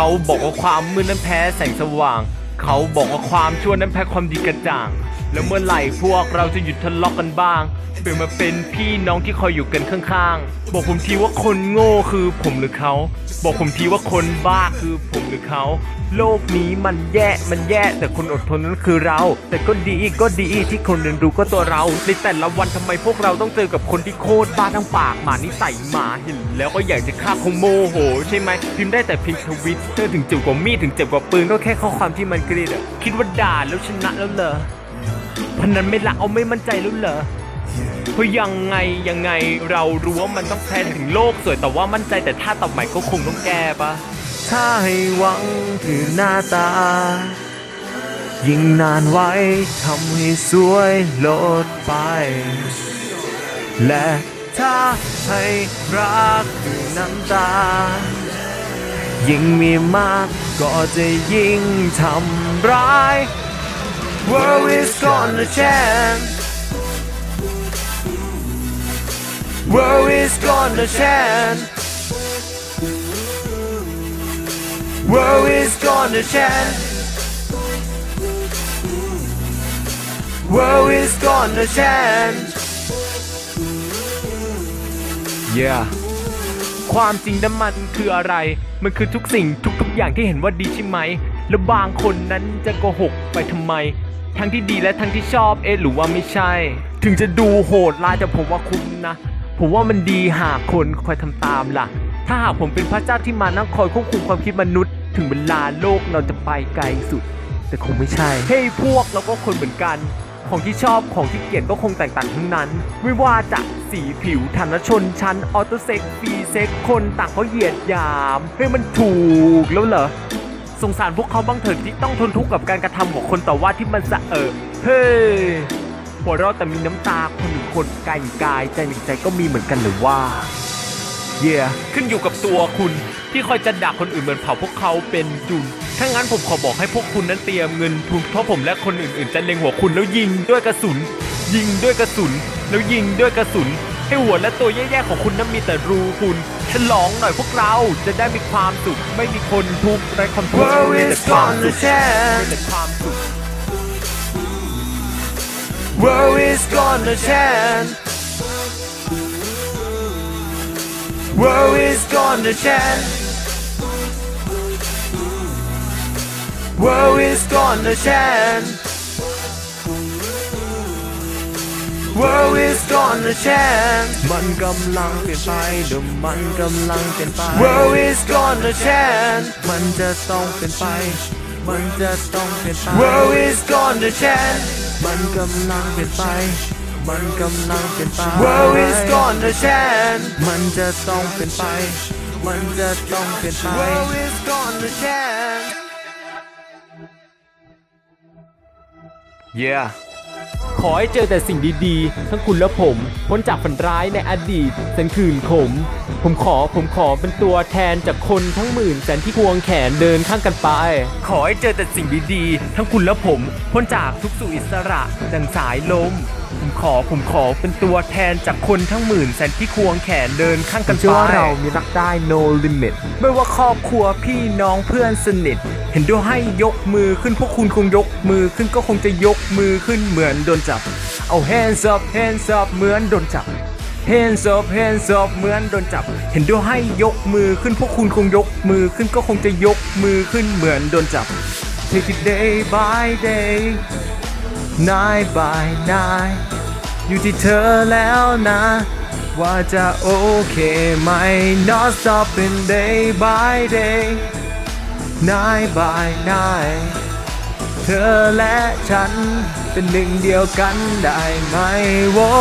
เขาบอกว่าความมืดนั้นแพ้แสงสว่าง เขาบอกว่าความชั่วนั้นแพ้ความดีกระจ่าง แล้วเมื่อไหร่พวกเราจะหยุดทะเลาะกันบ้าง เปลี่ยนมาเป็นพี่น้องที่คอยอยู่กันข้างๆ บอกผมทีว่าคนโง่คือผมหรือเขา บอกผมทีว่าคนบ้าคือผมหรือเขา โลกนี้มันแย่ มันแย่ แต่คนอดทนนั้นคือเรา แต่ก็ดีก็ดีที่คนเรียนรู้ก็ตัวเรา ในแต่ละวันทำไมพวกเราต้องเจอกับคนที่โคตรบ้าทั้งปากหมานิสัยหมาเห็นแล้วก็อยากจะฆ่าคงโมโห ใช่ไหมพิมพ์ได้แต่เพิมพ์ทวิตเตอร์ถึงเจ็บกว่ามีดถึงเจ็บกว่าปืนก็แค่ข้อความที่มันกรีดอะคิดว่าด่าแล้วชนะแล้วเหรอ พนันไม่ละเอาไม่มั่นใจแล้วเหรอเพราะยังไงยังไงเรารู้ว่ามันต้องแพ้ถึงโลกสวยแต่ว่ามั่นใจแต่ถ้าต่อใหม่ก็คงต้องแก้ปะถ้าให้หวังคือหน้าตา ยิ่งนานไว้ทำให้สวยลดไป และถ้าให้รักคือน้ำตา ยิ่งมีมากก็จะยิ่งทำร้าย World is gonna change World is gonna change. World is gonna change. World is gonna change. Yeah. ความจริงนั้นมันคืออะไร มันคือทุกสิ่งทุกๆอย่างที่เห็นว่าดีใช่ไหม แล้วบางคนนั้นจะโกหกไปทำไม ทั้งที่ดีและทั้งที่ชอบเอ๊ะหรือว่าไม่ใช่ ถึงจะดูโหดร้ายแต่ผมว่าคุ้มนะ ผมว่ามันดีหากคนคอยทำตามล่ะ ถ้าหากผมเป็นพระเจ้าที่มานั่งคอยควบคุมความคิดมนุษย์ ถึงเวลาโลกเราจะไปไกลสุด แต่คงไม่ใช่ เฮ้ยพวกเราก็คนเหมือนกัน ของที่ชอบของที่เกลียดก็คงแตกต่างทั้งนั้น ไม่ว่าจะสีผิวฐานะชนชั้นออโตเซ็กฟีเซ็กคนต่างเขาเหยียดหยามเฮ้ยมันถูกแล้วเหรอ สงสารพวกเขาบ้างเถิดที่ต้องทนทุกข์กับการกระทำของคนต่อว่าที่มันสะเออเฮ้ยหัวเราะแต่มีน้ำตาคนหนึ่งคนกายหนึ่งกายใจหนึ่งใจก็มีเหมือนกันหรือว่า เย่ขึ้นอยู่กับตัวคุณที่คอยจะด่าคนอื่นเหมือนเผาพวกเขาเป็นจุนถ้างั้นผมขอบอกให้พวกคุณนั้นเตรียมเงินทุนเพราะผมและคนอื่นๆจะเล็งหัวคุณแล้วยิงด้วยกระสุน ยิงด้วยกระสุน แล้วยิงด้วยกระสุน ให้หัวและตัวแย่ๆของคุณนั้นมีแต่รูคุณฉลองหน่อยพวกเราจะได้มีความสุข ไม่มีคนทุกข์ไร้ความทุกข์ World มีแต่ is ความสุ gonna ข change. มีแต่ความสุข World is gonna change. World is gonna change. World is gonna change. World is gonna change. มันกำลังเปลี่ยนไปเดี๋ยวมันกำลังเปลี่ยนไป World is gonna change. มันจะต้องเปลี่ยนไป มันจะต้องเปลี่ยนไป World is gonna change. มันกำลังเปลี่ยนไป มันกำลังเปลี่ยนไป World is gonna change. มันจะต้องเปลี่ยนไป มันจะต้องเปลี่ยนไป World is gonna change. Yeah ขอให้เจอแต่สิ่งดีๆ ทั้งคุณและผม พ้นจากฝันร้ายในอดีตแสนคืนขม ผมขอผมขอเป็นตัวแทนจากคนทั้งหมื่นแสนที่ควงแขนเดินข้างกันไป ขอให้เจอแต่สิ่งดีๆ ทั้งคุณและผม พ้นจากทุกสู่อิสระดังสายลม ผมขอผมขอเป็นตัวแทนจากคนทั้งหมื่นแสนที่ควงแขนเดินข้างกันไปผมเชื่อว่าเรามีมีรักได้ no limit ไม่ว่าครอบครัวพี่น้องเพื่อนสนิท เห็นด้วยให้ยกมือขึ้นพวกคุณคงยกมือขึ้นก็คงจะยกมือขึ้นเหมือนโดนจับ เอา hands up hands up เหมือนโดนจับ hands up hands up เหมือนโดนจับ เห็นด้วยให้ยกมือขึ้นพวกคุณคงยกมือขึ้นก็คงจะยกมือขึ้นเหมือนโดนจับ take it day by day นายบายนาย อยู่ที่เธอแล้วนะ ว่าจะโอเคไหม not stopping day by day นายบายนายเธอและฉันเป็นหนึ่งเดียวกันได้ไหมโว้